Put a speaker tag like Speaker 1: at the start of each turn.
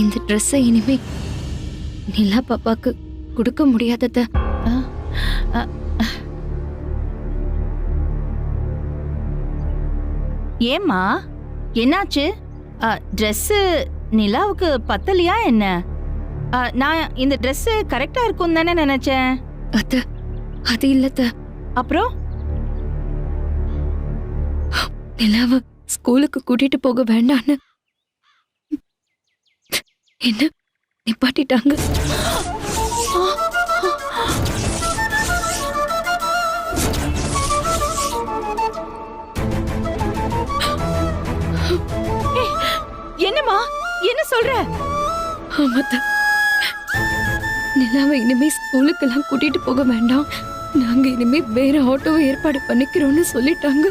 Speaker 1: இந்த ட்ரெஸ்ஸை இனிமே நிலா பாப்பாக்கு கொடுக்க முடியாதத.
Speaker 2: ஏம்மா என்னாச்சு? ட்ரெஸ்ஸு நிலாவுக்கு பத்தலையா என்ன? நான் இந்த ட்ரெஸ்ஸு கரெக்டா இருக்கும் தானே நினைச்சேன்.
Speaker 1: அத்த அது இல்லத்த.
Speaker 2: அப்புறம்?
Speaker 1: நிலாவ ஸ்கூலுக்கு கூட்டிட்டு போக வேண்டான்னு என்ன? நிப்பாட்டிட்டாங்க.
Speaker 2: என்னம்மா? என்ன சொல்ற?
Speaker 1: ஆமாத்த. நிலாவை இனிமே ஸ்கூலுக்கெல்லாம் கூட்டிட்டு போக வேண்டாம். நாங்க இனிமே வேற ஆட்டோவை ஏற்பாடு பண்ணிக்கிறோம்னு சொல்லிட்டாங்க.